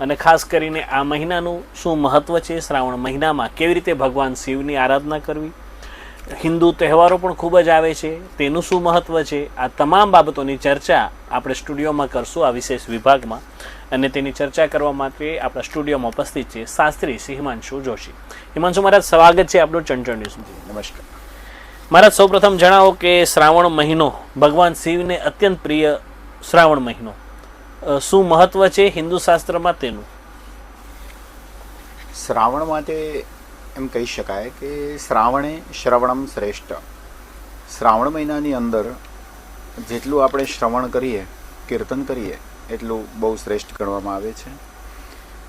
અને ખાસ કરીને આ મહિનાનું શું મહત્વ છે? શ્રાવણ મહિનામાં કેવી રીતે ભગવાન શિવની આરાધના કરવી? હિન્દુ તહેવારો પણ ખૂબ જ આવે છે. તેનું શું મહત્વ છે? આ તમામ બાબતોની ચર્ચા આપણે સ્ટુડિયોમાં કરશું આ વિશેષ વિભાગમાં. અને તેની ચર્ચા કરવા માટે આપણા સ્ટુડિયોમાં ઉપસ્થિત છે શાસ્ત્રી શ્રી હિમાંશુ જોશી. હિમાંશુ મહારાજ સ્વાગત છે આપણું ચંચળ ન્યૂઝમાં. નમસ્કાર. મહારાજ સૌપ્રથમ જણાવો કે શ્રાવણ મહિનો ભગવાન શિવને અત્યંત પ્રિય શ્રાવણ મહિનો. શું મહત્વ છે હિન્દુ શાસ્ત્રમાં તેનું? શ્રાવણ માટે એમ કહી શકાય કે શ્રાવણે શ્રવણમ શ્રેષ્ઠ. શ્રાવણ મહિનાની અંદર જેટલું આપણે શ્રવણ કરીએ, કીર્તન કરીએ, એટલું બહુ શ્રેષ્ઠ ગણવામાં આવે છે.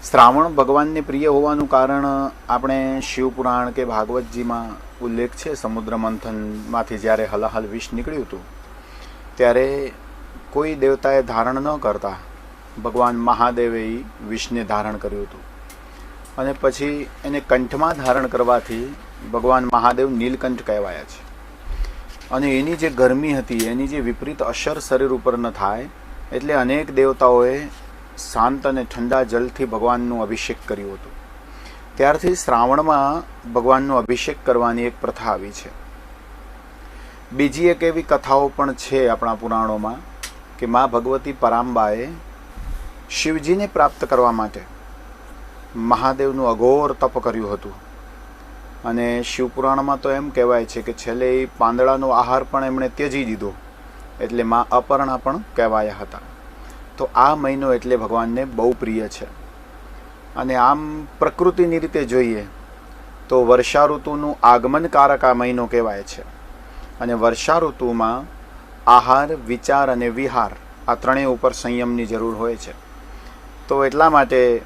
શ્રાવણ ભગવાનને પ્રિય હોવાનું કારણ આપણે શિવપુરાણ કે ભાગવતજીમાં ઉલ્લેખ છે, સમુદ્ર મંથનમાંથી જ્યારે હલાહલ વિષ નીકળ્યું હતું, ત્યારે કોઈ દેવતાએ ધારણ ન કરતા ભગવાન મહાદેવે વિષને ધારણ કર્યું હતું. અને પછી એને કંઠમાં ધારણ કરવાથી ભગવાન મહાદેવ નીલકંઠ કહેવાયા છે. અને એની જે ગરમી હતી, એની જે વિપરીત અસર શરીર ઉપર ન થાય, એટલે અનેક દેવતાઓએ શાંત અને ઠંડા જલથી ભગવાનનું અભિષેક કર્યું હતું. ત્યારથી શ્રાવણમાં ભગવાનનો અભિષેક કરવાની એક પ્રથા આવી છે. બીજી એક એવી કથાઓ પણ છે આપણા પુરાણોમાં. કે મા ભગવતી પરાંબાએ શિવજીને પ્રાપ્ત કરવા માટે મહાદેવનું અઘોર તપ કર્યું હતું. અને શિવપુરાણમાં તો એમ કહેવાય છે કે છેલ્લે એ પાંદડાનો આહાર પણ એમણે ત્યજી દીધો, એટલે મા અપર્ણા પણ કહેવાયા હતા. તો આ મહિનો એટલે ભગવાનને બહુ પ્રિય છે. અને આમ પ્રકૃતિની રીતે જોઈએ તો વર્ષા ઋતુનું આગમનકારક આ મહિનો કહેવાય છે. અને વર્ષા ઋતુમાં આહાર, વિચાર અને વિહાર આ ત્રણેય ઉપર સંયમની જરૂર હોય છે. તો એટલા માટે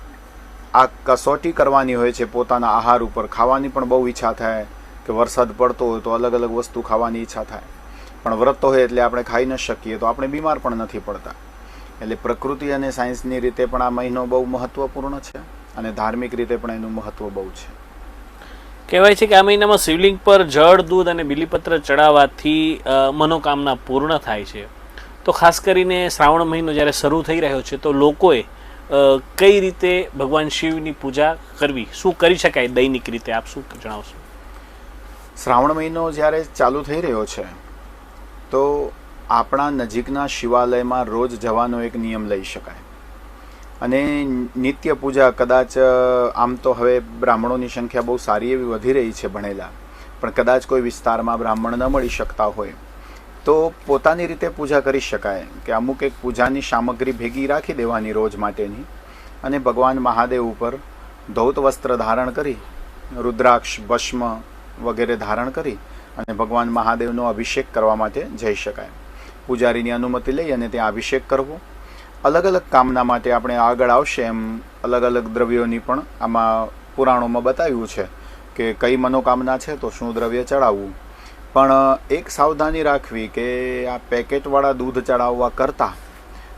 આ કસોટી કરવાની હોય છે, પોતાના આહાર ઉપર. ખાવાની પણ બહુ ઈચ્છા થાય કે વરસાદ પડતો હોય તો અલગ અલગ વસ્તુ ખાવાની ઈચ્છા થાય. પણ વ્રત હોય એટલે આપણે ખાઈ ન શકીએ તો આપણે બીમાર પણ નથી પડતા. એટલે પ્રકૃતિ અને સાયન્સની રીતે પણ આ મહિનો બહુ મહત્ત્વપૂર્ણ છે અને ધાર્મિક રીતે પણ એનું મહત્ત્વ બહુ છે. કહેવાય છે કે આ મહિનામાં શિવલિંગ પર જળ, દૂધ અને બિલીપત્ર ચડાવવાથી મનોકામના પૂર્ણ થાય છે. તો ખાસ કરીને શ્રાવણ મહિનો જ્યારે શરૂ થઈ રહ્યો છે, તો લોકોએ કઈ રીતે ભગવાન શિવની પૂજા કરવી? શું કરી શકાય દૈનિક રીતે? આપ શું જણાવશો? શ્રાવણ મહિનો જ્યારે ચાલુ થઈ રહ્યો છે, તો આપણા નજીકના શિવાલયમાં રોજ જવાનો એક નિયમ લઈ શકાય. અને નિત્ય પૂજા કદાચ આમ તો હવે બ્રાહ્મણોની સંખ્યા બહુ સારી એવી વધી રહી છે ભણેલા. પણ કદાચ કોઈ વિસ્તારમાં બ્રાહ્મણ ન મળી શકતા હોય. તો પોતાની રીતે પૂજા કરી શકાય કે અમુક એક પૂજાની સામગ્રી ભેગી રાખી દેવાની રોજ માટેની અને ભગવાન મહાદેવ ઉપર ધૌત વસ્ત્ર ધારણ કરી, રુદ્રાક્ષ, ભસ્મ વગેરે ધારણ કરી અને ભગવાન મહાદેવનો અભિષેક કરવા માટે જઈ શકાય. પૂજારીની અનુમતિ લઈ અને ત્યાં અભિષેક કરવો. અલગ અલગ કામના માટે આપણે આગળ આવશે એમ અલગ અલગ દ્રવ્યોની પણ આમાં પુરાણોમાં બતાવ્યું છે કે કઈ મનોકામના છે તો શું દ્રવ્ય ચડાવવું. પણ એક સાવધાની રાખવી કે આ પેકેટવાળા દૂધ ચડાવવા કરતાં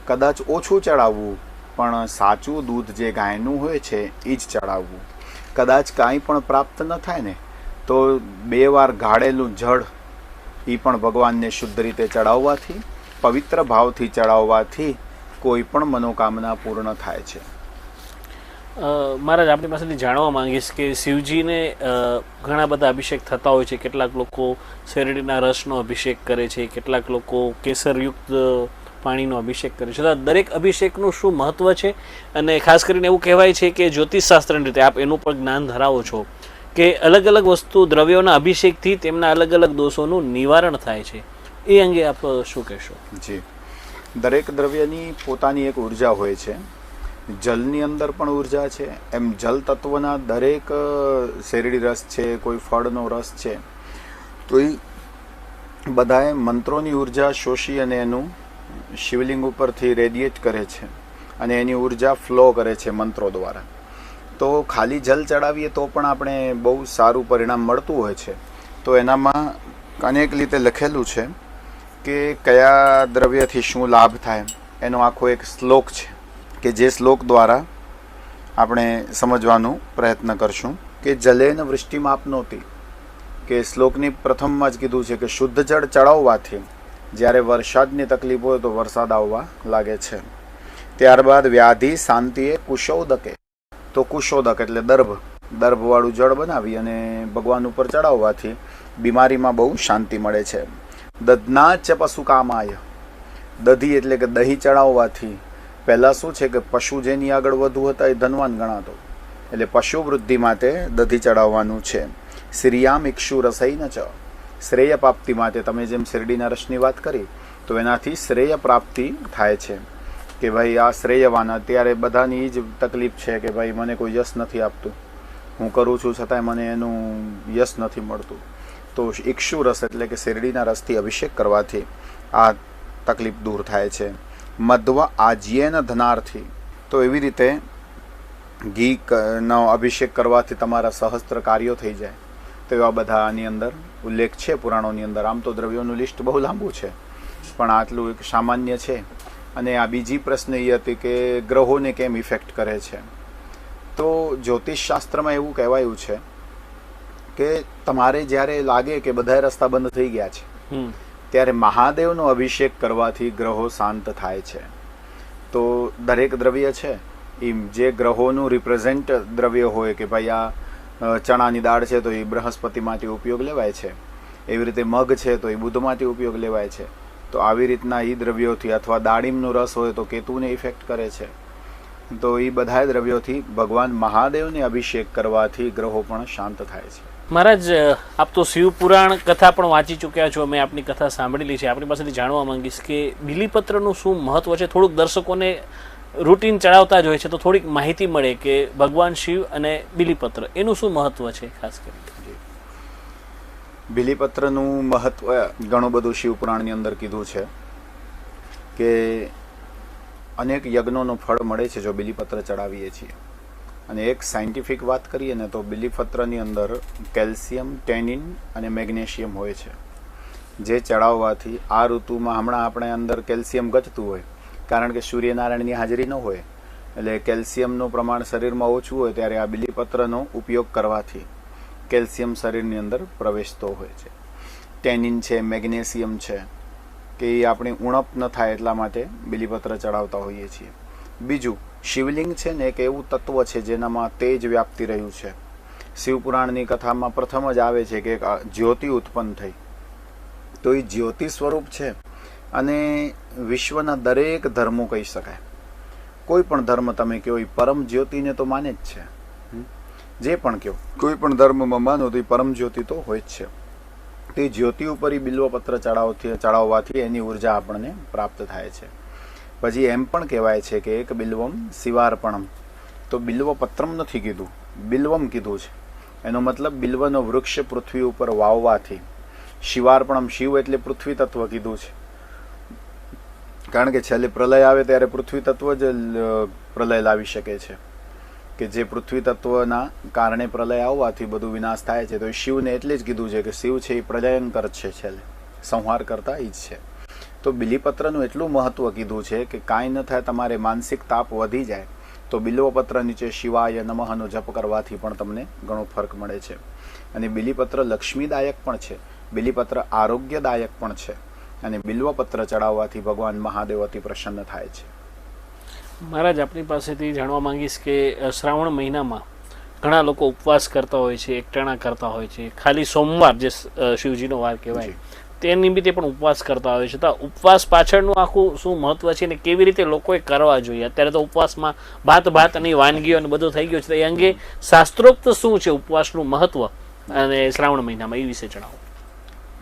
કદાચ ઓછું ચડાવવું, પણ સાચું દૂધ જે ગાયનું હોય છે એ જ ચડાવવું. કદાચ કાંઈ પણ પ્રાપ્ત ન થાય ને, તો બે વાર ગાળેલું જળ એ પણ ભગવાનને શુદ્ધ રીતે ચડાવવાથી, પવિત્ર ભાવથી ચડાવવાથી કોઈ પણ મનોકામના પૂર્ણ થાય છે? મહારાજ આપણી પાસેથી જાણવા માંગીશ કે શિવજીને ઘણા બધા અભિષેક થતા હોય છે. કેટલાક લોકો શેરડીના રસનો અભિષેક કરે છે. કેટલાક લોકો કેસરયુક્ત પાણીનો અભિષેક કરે છે. તો દરેક અભિષેકનું શું મહત્વ છે? અને ખાસ કરીને એવું કહેવાય છે કે જ્યોતિષશાસ્ત્રની રીતે આપ એનું પણ જ્ઞાન ધરાવો છો કે અલગ અલગ વસ્તુ દ્રવ્યોના અભિષેકથી તેમના અલગ અલગ દોષોનું નિવારણ થાય છે. એ અંગે આપ શું કહેશો? જી. દરેક દ્રવ્યની પોતાની એક ઊર્જા હોય છે. જલની અંદર પણ ઊર્જા છે. એમ જલ તત્વના દરેક શેરડી રસ છે, કોઈ ફળનો રસ છે. તો એ બધાએ મંત્રોની ઊર્જા શોષી અને એનું શિવલિંગ ઉપરથી રેડિયેટ કરે છે અને એની ઊર્જા ફ્લો કરે છે મંત્રો દ્વારા. તો ખાલી જલ ચડાવીએ તો પણ આપણે બહુ સારું પરિણામ મળતું હોય છે. તો એનામાં અનેક રીતે લખેલું છે કે કયા દ્રવ્યથી શું લાભ થાય, એનો આખો એક શ્લોક છે કે જે શ્લોક દ્વારા આપણે સમજવાનો પ્રયત્ન કરશું કે જલેન વૃષ્ટિમાં આપનોતી કે શ્લોકની પ્રથમમાં જ કીધું છે કે શુદ્ધ જળ ચડાવવાથી જ્યારે વરસાદની તકલીફ હોય તો વરસાદ આવવા લાગે છે. ત્યારબાદ વ્યાધિ, શાંતિએ કુશોદકે, તો કુશોદક એટલે દર્ભ. દર્ભવાળું જળ બનાવી અને ભગવાન ઉપર ચડાવવાથી બીમારીમાં બહુ શાંતિ મળે છે. દધનાચ પશુ કામાય. દધી એટલે કે દહીં ચડાવવાથી. પહેલાં શું છે કે પશુ જેની આગળ વધુ હતા એ ધનવાન ગણાતો. એટલે પશુ વૃદ્ધિ માટે દધી ચડાવવાનું છે. શ્રીયામ ઇક્ષુ રસઈ ન ચ. શ્રેય પ્રાપ્તિ માટે તમે જેમ શેરડીના રસની વાત કરી, તો એનાથી શ્રેય પ્રાપ્તિ થાય છે. કે ભાઈ આ શ્રેયવાન, અત્યારે બધાની જ તકલીફ છે કે ભાઈ મને કોઈ યશ નથી આપતું. હું કરું છું છતાંય મને એનું યશ નથી મળતું. તો ઇક્ષુ રસ એટલે કે શેરડીના રસથી અભિષેક કરવાથી આ તકલીફ દૂર થાય છે. મધ્વ આજ્યેન ધનાર્થી. તો એવી રીતે ઘી નો અભિષેક કરવાથી તમારા સહસ્ત્ર કાર્યો થઈ જાય. તો એવા બધા આની અંદર ઉલ્લેખ છે, પુરાણોની અંદર. આમ તો દ્રવ્યોનું લિસ્ટ બહુ લાંબુ છે, પણ આટલું એક સામાન્ય છે. અને આ બીજી પ્રશ્ન એ હતી કે ગ્રહોને કેમ ઇફેક્ટ કરે છે? તો જ્યોતિષશાસ્ત્રમાં એવું કહેવાયું છે કે તમારે જ્યારે લાગે કે બધા રસ્તા બંધ થઈ ગયા છે ત્યારે મહાદેવનો અભિષેક કરવાથી ગ્રહો શાંત થાય છે. તો દરેક દ્રવ્ય છે એ જે ગ્રહોનું રિપ્રેઝેન્ટ દ્રવ્ય હોય કે ભાઈ આ ચણાની દાળ છે તો એ બૃહસ્પતિમાંથી ઉપયોગ લેવાય છે એવી રીતે મગ છે તો એ બુધમાંથી ઉપયોગ લેવાય છે તો આવી રીતના એ દ્રવ્યોથી અથવા દાળીમનો રસ હોય તો કેતુને ઇફેક્ટ કરે છે. તો એ બધા દ્રવ્યોથી ભગવાન મહાદેવને અભિષેક કરવાથી ગ્રહો પણ શાંત થાય છે. મહારાજ, આપ તો શિવપુરાણ કથા પણ વાંચી ચૂક્યા છો. મેં આપની કથા સાંભળેલી છે. આપણી પાસેથી જાણવા માંગીશ કે બિલીપત્રનું શું મહત્વ છે? થોડુંક દર્શકોને રૂટીન ચડાવતા જ હોય છે, તો થોડીક માહિતી મળે કે ભગવાન શિવ અને બિલીપત્ર, એનું શું મહત્વ છે ખાસ કરીને? બિલીપત્રનું મહત્વ ઘણું બધું શિવપુરાણની અંદર કીધું છે કે અનેક યજ્ઞોનું ફળ મળે છે જો બિલીપત્ર ચડાવીએ છીએ. અને એક સાયન્ટિફિક વાત કરીએ ને તો બિલીપત્રની અંદર કેલ્શિયમ, ટેનિન અને મેગ્નેશિયમ હોય છે. જે ચડાવવાથી આ ઋતુમાં હમણાં આપણે અંદર કેલ્શિયમ ગચતું હોય, કારણ કે સૂર્યનારાયણની હાજરી ન હોય, એટલે કેલ્શિયમનું પ્રમાણ શરીરમાં ઓછું હોય ત્યારે આ બિલીપત્રનો ઉપયોગ કરવાથી કેલ્શિયમ શરીરની અંદર પ્રવેશતો હોય છે. ટેનિન છે, મેગ્નેશિયમ છે, કે એ આપણી ઉણપ ન થાય એટલા માટે બિલીપત્ર ચડાવતા હોઈએ છીએ. બીજું શિવલિંગ છે ને એક એવું તત્વ છે જેનામાં તેજ વ્યાપતી રહ્યું છે. શિવપુરાણની કથામાં પ્રથમ જ આવે છે કે જ્યોતિ ઉત્પન્ન થઈ. તો એ જ્યોતિ સ્વરૂપ છે અને વિશ્વના દરેક ધર્મો કહી શકાય. કોઈ પણ ધર્મ તમે કહો, એ પરમ જ્યોતિને તો માને જ છે. જે પણ કહો, કોઈ પણ ધર્મમાં માનો તો એ પરમ જ્યોતિ તો હોય જ છે. તે જ્યોતિ ઉપર એ બિલ્વપત્ર ચડાવથી ચડાવવાથી એની ઊર્જા આપણને પ્રાપ્ત થાય છે. પછી એમ પણ કહેવાય છે કે એક બિલ્વમ શિવાર્પણમ. તો બિલ્વ પત્રમ નથી કીધું, બિલ્વમ કીધું છે. એનો મતલબ બિલ્વનો વૃક્ષ પૃથ્વી ઉપર વાવવાથી. શિવાર્પણમ શિવ એટલે પૃથ્વી તત્વ કીધું છે. કારણ કે છેલ્લે પ્રલય આવે ત્યારે પૃથ્વી તત્વ જ પ્રલય લાવી શકે છે. કે જે પૃથ્વી તત્વના કારણે પ્રલય આવવાથી બધું વિનાશ થાય છે. તો શિવને એટલે જ કીધું છે કે શિવ છે એ પ્રલયંકર છે છેલ્લે. સંહાર કરતા એ જ છે. તો બિલીપત્રનું એટલું મહત્વ કીધું છે કે કાંઈ ન થાય તમારે માનસિક તાપ વધી જાય તો બિલ્વપત્ર નીચે શિવાય નમઃનો જપ કરવાથી પણ તમને ઘણો ફરક મળે છે. અને બિલીપત્ર લક્ષ્મીદાયક પણ છે બિલીપત્ર આરોગ્યદાયક પણ છે અને બિલ્વપત્ર ચડાવવાથી ભગવાન મહાદેવ અતિ પ્રસન્ન થાય છે. મહારાજ આપણી પાસેથી જાણવા માંગીશ કે શ્રાવણ મહિનામાં ઘણા લોકો ઉપવાસ કરતા હોય છે એકટાણા કરતા હોય છે. ખાલી સોમવાર જે શિવજીનો વાર કહેવાય. તે નિમિત્તે પણ ઉપવાસ કરતા હોય છે. તો ઉપવાસ પાછળનું આખું શું મહત્વ છે ને કેવી રીતે લોકોએ કરવા જોઈએ? અત્યારે તો ઉપવાસમાં ભાત ભાત અને વાનગીઓ અને બધું થઈ ગયું છે. એ અંગે શાસ્ત્રોક્ત શું છે ઉપવાસનું મહત્વ? અને શ્રાવણ મહિનામાં એ વિશે જણાવો.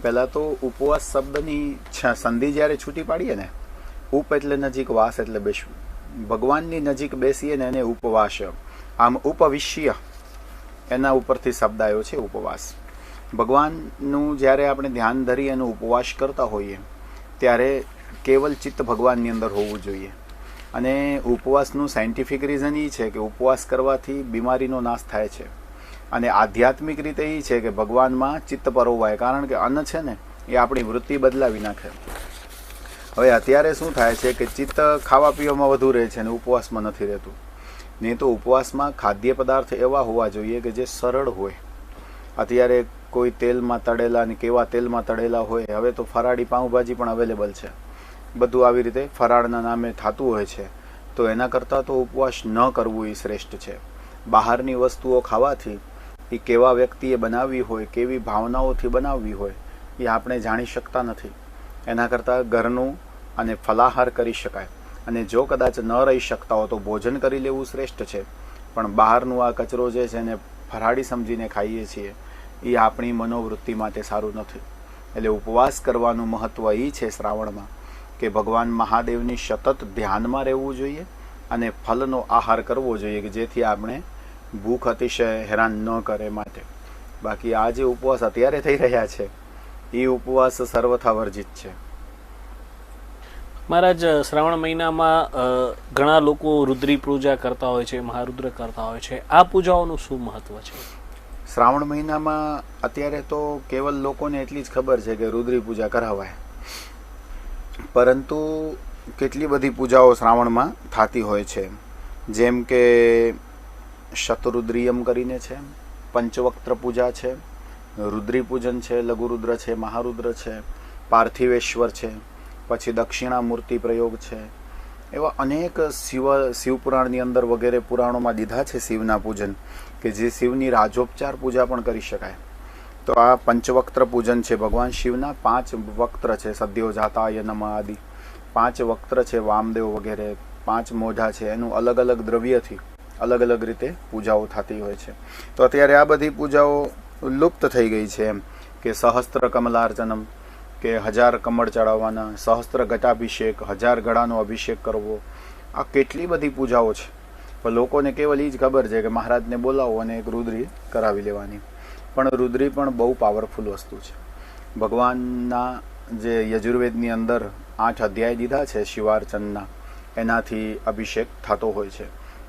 પહેલા તો ઉપવાસ શબ્દની સંધિ જ્યારે છૂટી પાડીએ ને, ઉપ એટલે નજીક વાસ એટલે બેસવું. ભગવાનની નજીક બેસીએ ને એને ઉપવાસ. આમ ઉપવિષ્ય એના ઉપરથી શબ્દ આવ્યો છે ઉપવાસ. ભગવાનનું જ્યારે આપણે ધ્યાન ધરી એનો ઉપવાસ કરતા હોઈએ, ત્યારે કેવલ ચિત્ત ભગવાનની અંદર હોવું જોઈએ. અને ઉપવાસનું સાયન્ટિફિક રીઝન એ છે કે ઉપવાસ કરવાથી બીમારીનો નાશ થાય છે. અને આધ્યાત્મિક રીતે એ છે કે ભગવાનમાં ચિત્ત પરોવાય, કારણ કે અન્ન છે ને, એ આપણી વૃત્તિ બદલાવી નાખે. હવે અત્યારે શું થાય છે કે ચિત્ત ખાવા પીવામાં વધુ રહે છે અને ઉપવાસમાં નથી રહેતું. નહીં તો ઉપવાસમાં ખાદ્ય પદાર્થ એવા હોવા જોઈએ કે જે સરળ હોય. અત્યારે કોઈ તેલમાં તળેલા અને કેવા તેલમાં તળેલા હોય, હવે તો ફરાળી પાઉંભાજી પણ અવેલેબલ છે. બધું આવી રીતે ફરાળના નામે થતું હોય છે. તો એના કરતાં તો ઉપવાસ ન કરવું એ શ્રેષ્ઠ છે. બહારની વસ્તુઓ ખાવાથી એ કેવા વ્યક્તિએ બનાવવી હોય, કેવી ભાવનાઓથી બનાવવી હોય, એ આપણે જાણી શકતા નથી. એના કરતાં ઘરનું અને ફલાહાર કરી શકાય. અને જો કદાચ ન રહી શકતા હો તો ભોજન કરી લેવું શ્રેષ્ઠ છે. પણ બહારનું આ કચરો જે છે એને ફરાળી સમજીને ખાઈએ છીએ એ આપણી મનોવૃત્તિ માટે સારું નથી. એટલે ઉપવાસ કરવાનું મહત્વ એ છે શ્રાવણમાં કે ભગવાન મહાદેવની સતત ધ્યાનમાં રહેવું જોઈએ અને ફલનો આહાર કરવો જોઈએ કે જેથી આપણે ભૂખ અતિશય હેરાન ન કરે માટે. બાકી આ જે ઉપવાસ અત્યારે થઈ રહ્યા છે એ ઉપવાસ સર્વથા વર્જિત છે. મહારાજ, શ્રાવણ મહિનામાં ઘણા લોકો રુદ્રી પૂજા કરતા હોય છે, મહારુદ્ર કરતા હોય છે. આ પૂજાઓનું શું મહત્વ છે? શ્રાવણ મહિનામાં અત્યારે તો કેવલ લોકોને એટલી જ ખબર છે કે રુદ્રી પૂજા કરાવાય. પરંતુ કેટલી બધી પૂજાઓ શ્રાવણમાં થતી હોય છે. જેમ કે શતરુદ્રિયમ કરીને છે, પંચવક્ત્ર પૂજા છે, રુદ્રી પૂજન છે, લઘુરુદ્ર છે, મહારુદ્ર છે, પાર્થિવેશ્વર છે, પછી દક્ષિણામૂર્તિ પ્રયોગ છે એવા અનેક શિવ, શિવપુરાણની અંદર વગેરે પુરાણોમાં દીધા છે શિવના પૂજન, કે જે શિવની રાજોપચાર પૂજા પણ કરી શકાય. તો આ પંચવક્ત્ર પૂજન છે. ભગવાન શિવના પાંચ વક્ત્ર છે. સદ્યો જાતાય નમ આદિ. પાંચ વક્ત્ર છે વામદેવ વગેરે, પાંચ મોઢા છે. એનું અલગ અલગ દ્રવ્યથી અલગ અલગ રીતે પૂજાઓ થતી હોય છે. તો અત્યારે આ બધી પૂજાઓ લુપ્ત થઈ ગઈ છે એમ, કે સહસ્ત્ર કમલાર્ચનમ કે હજાર કમળ ચડાવવાના, સહસ્ત્ર ઘટાભિષેક હજાર ગળાનો અભિષેક કરવો, આ કેટલી બધી પૂજાઓ છે. પણ લોકોને કેવલ એ જ ખબર છે કે મહારાજને બોલાવો અને એક રુદ્રી કરાવી લેવાની. પણ રુદ્રી પણ બહુ પાવરફુલ વસ્તુ છે. ભગવાનના જે યજુર્વેદની અંદર આઠ અધ્યાય દીધા છે શિવાર્ચનના, એનાથી અભિષેક થતો હોય છે.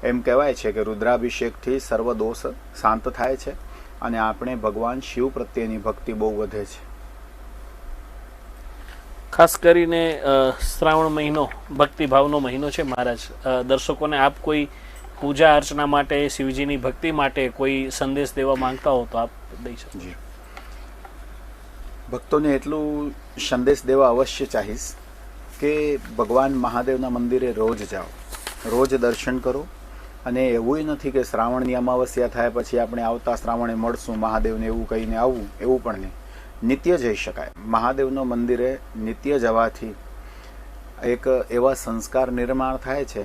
એમ કહેવાય છે કે રુદ્રાભિષેકથી સર્વ દોષ શાંત થાય છે અને આપણે ભગવાન શિવ પ્રત્યેની ભક્તિ બહુ વધે છે. ખાસ કરીને શ્રાવણ મહિનો, ભક્તિભાવનો મહિનો છે મહારાજ. દર્શકોને આપ કોઈ પૂજા અર્ચના માટે, શિવજીની ભક્તિ માટે કોઈ સંદેશ દેવા માંગતા હો તો આપ દઈ શકો. ભક્તોને એટલું સંદેશ દેવા અવશ્ય ચાહીશ કે ભગવાન મહાદેવના મંદિરે રોજ જાઓ. રોજ દર્શન કરો અને એવું નથી કે શ્રાવણની અમાવસ્યા થાય પછી આપણે આવતા શ્રાવણે મળશું, મહાદેવને એવું કહીને આવવું એવું પણ નહીં. નિત્ય જઈ શકાય. મહાદેવનો મંદિરે નિત્ય જવાથી એક એવા સંસ્કાર નિર્માણ થાય છે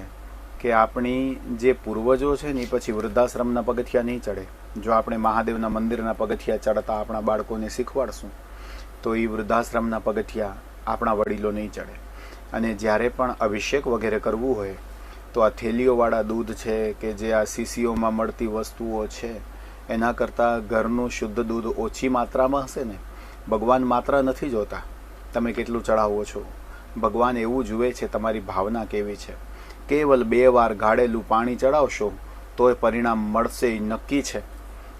કે આપણી જે પૂર્વજો છે ને પછી વૃદ્ધાશ્રમના પગથિયા નહીં ચડે. જો આપણે મહાદેવના મંદિરના પગથિયા ચડતા આપણા બાળકોને શીખવાડશું, તો એ વૃદ્ધાશ્રમના પગથિયા આપણા વડીલો નહીં ચડે. અને જ્યારે પણ અભિષેક વગેરે કરવું હોય, તો આ થેલીઓવાળા દૂધ છે કે જે આ સીસીઓમાં મળતી વસ્તુઓ છે, એના કરતાં ઘરનું શુદ્ધ દૂધ ઓછી માત્રામાં હશે ને ભગવાન માત્ર નથી જોતા. તમે કેટલું ચડાવો છો? ભગવાન એવું જુએ છે, તમારી ભાવના કેવી છે? કેવલ બે વાર ગાળેલું પાણી ચડાવશો તોય પરિણામ મળશે એ નક્કી છે.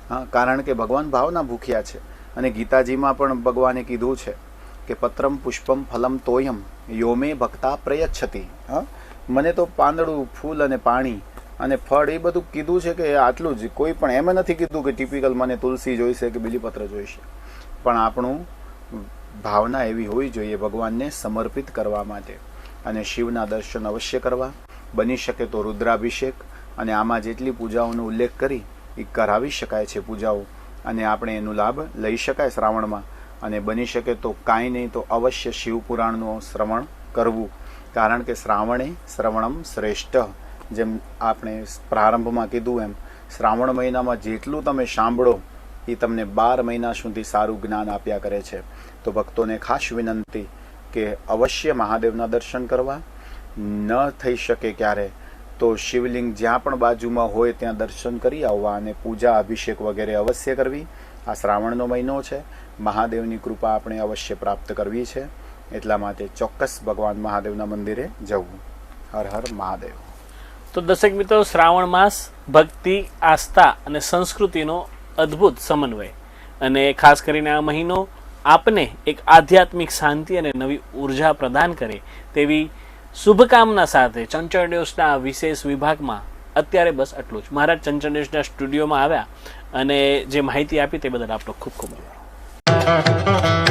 હા, કારણ કે ભગવાન ભાવના ભૂખ્યા છે. અને ગીતાજીમાં પણ ભગવાને કીધું છે કે, પત્રમ પુષ્પમ ફલમ તોયમ, યોમે ભક્તા પ્રયચ્છતી. હા, મને તો પાંદડું, ફૂલ અને પાણી અને ફળ એ બધું કીધું છે કે, આટલું જ. કોઈ પણ એમ નથી કીધું કે, ટિપિકલ મને તુલસી જોઈશે કે, બીલીપત્ર જોઈશે. પણ આપણું ભાવના એવી હોવી જોઈએ ભગવાનને સમર્પિત કરવા માટે અને શિવના દર્શન અવશ્ય કરવા. બની શકે તો રુદ્રાભિષેક અને આમાં જેટલી પૂજાઓનો ઉલ્લેખ કરી, એ કરાવી શકાય છે પૂજાઓ. અને આપણે એનો લાભ લઈ શકાય શ્રાવણમાં. અને બની શકે તો કાંઈ નહીં તો અવશ્ય શિવ પુરાણનું શ્રવણ કરવું. કારણ કે શ્રાવણે શ્રવણમ શ્રેષ્ઠ. જેમ આપણે પ્રારંભમાં કીધું એમ, શ્રાવણ મહિનામાં જેટલું તમે સાંભળો એ તમને બાર મહિના સુધી સારું જ્ઞાન આપ્યા કરે છે. તો ભક્તોને ખાસ વિનંતી કે અવશ્ય મહાદેવના દર્શન કરવા. ન થઈ શકે ક્યારે, તો શિવલિંગ જ્યાં પણ બાજુમાં હોય ત્યાં દર્શન કરી આવવા અને પૂજા, અભિષેક વગેરે અવશ્ય કરવી. આ શ્રાવણનો મહિનો છે. મહાદેવની કૃપા આપણે અવશ્ય પ્રાપ્ત કરવી છે. એટલા માટે ચોક્કસ ભગવાન મહાદેવના મંદિરે જવું. હર હર મહાદેવ. તો દર્શક મિત્રો, શ્રાવણ માસ ભક્તિ, આસ્થા અને સંસ્કૃતિનો અદ્ભુત સમન્વય. અને ખાસ કરીને આ મહિનો આપને એક આધ્યાત્મિક શાંતિ અને નવી ઊર્જા પ્રદાન કરે તેવી શુભકામના સાથે ચંચળ ન્યૂઝના વિશેષ વિભાગમાં અત્યારે બસ આટલું જ. મહારાજ ચંચળ ન્યૂઝના સ્ટુડિયોમાં આવ્યા અને જે માહિતી આપી તે બદલ આપનો ખૂબ ખૂબ આભાર.